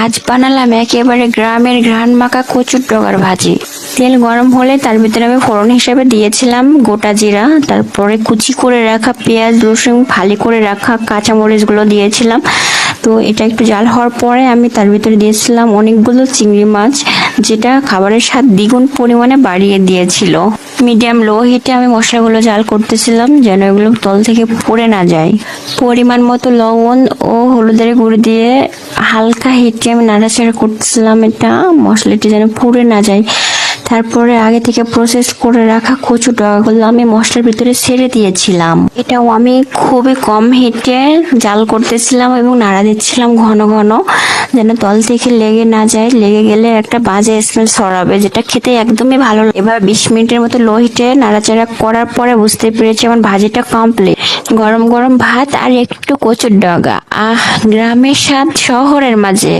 আজ বানালাম একেবারে গ্রামের ঘ্রাণ মাখা কচুর ডগার ভাজি। তেল গরম হলে তার ভিতরে আমি ফোড়ন হিসেবে দিয়েছিলাম গোটা জিরা, তারপরে কুচি করে রাখা পেঁয়াজ, রসুন, ফালি করে রাখা কাঁচামরিচগুলো দিয়েছিলাম। তো এটা একটু জাল হওয়ার পরে আমি তার ভিতরে দিয়েছিলাম অনেকগুলো চিংড়ি মাছ। যেটা খাবারের স্বাদ দ্বিগুণ পরিমাণে বাড়িয়ে দিয়েছিল। মিডিয়াম লো হিটে আমি মশলাগুলো জাল করতেছিলাম যেন এগুলো তল থেকে পড়ে না যায়। পরিমাণ মতো লবণ ও হলুদের গুঁড়ো দিয়ে হালকা হিটে আমি নাড়াচাড়া করতেছিলাম। এটা মশলাটি যেন পুড়ে না যায়। তারপরে আগে থেকে প্রসেস করে রাখা কচু ডগাগুলো আমি মশলার ভিতরে ছেড়ে দিয়েছিলাম। এটাও আমি খুবই কম হিটে জাল করতেছিলাম এবং নাড়া দিচ্ছিলাম ঘন ঘন, যেন তল থেকে লেগে না যায়। লেগে গেলে একটা বাজে স্মেল ছড়াবে, যেটা খেতে একদমই ভালো। এবার বিশ মিনিটের মতো লো হিটে নাড়াচাড়া করার পরে বুঝতে পেরেছি আমার ভাজিটা কমপ্লিট গরম গরম ভাত আর একটু কচুর ডগা। আহ, গ্রামের স্বাদ শহরের মাঝে।